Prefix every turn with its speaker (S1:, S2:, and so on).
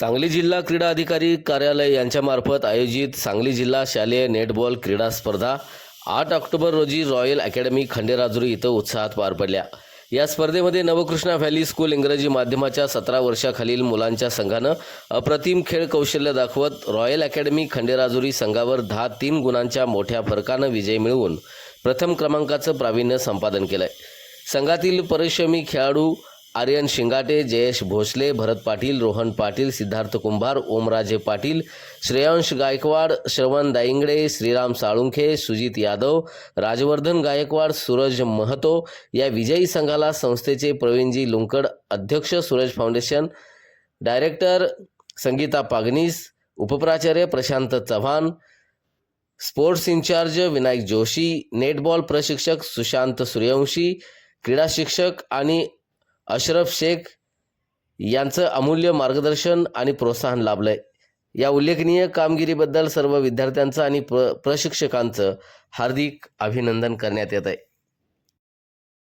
S1: सांगली जिल्हा क्रीडा अधिकारी कार्यालय यांच्यामार्फत आयोजित सांगली जिल्हा शालेय नेटबॉल क्रीडा स्पर्धा आठ ऑक्टोबर रोजी रॉयल अकॅडमी खंडेराजुरी इथं उत्साहात पार पडल्या. या स्पर्धेमध्ये नवकृष्णा व्हॅली स्कूल इंग्रजी माध्यमाच्या सतरा वर्षाखालील मुलांच्या संघानं अप्रतिम खेळ कौशल्य दाखवत रॉयल अकॅडमी खंडेराजुरी संघावर दहा तीन गुणांच्या मोठ्या फरकानं विजय मिळवून प्रथम क्रमांकाचं प्रावीण्य संपादन केलंय. संघातील परिश्रमी खेळाडू आर्यन शिंगाटे जयेश भोसले भरत पाटील रोहन पाटील सिद्धार्थ कुंभार ओमराजे पाटील श्रेयांश गायकवाड श्रवण दाईंगडे श्रीराम साळुंखे सुजित यादव राजवर्धन गायकवाड सूरज महतो या विजयी संघाला संस्थेचे प्रवीणजी लुंकड अध्यक्ष Suraj foundation director Sangeeta Pagnis उपप्राचार्य Prashant Chavan sports in charge Vinayak Joshi netball प्रशिक्षक सुशांत सूर्यवंशी क्रीडा शिक्षक आणि अशरफ शेख यांचं अमूल्य मार्गदर्शन आणि प्रोत्साहन लाभलंय. या उल्लेखनीय कामगिरीबद्दल सर्व विद्यार्थ्यांचं आणि प्र प्रशिक्षकांचं हार्दिक अभिनंदन करण्यात येत आहे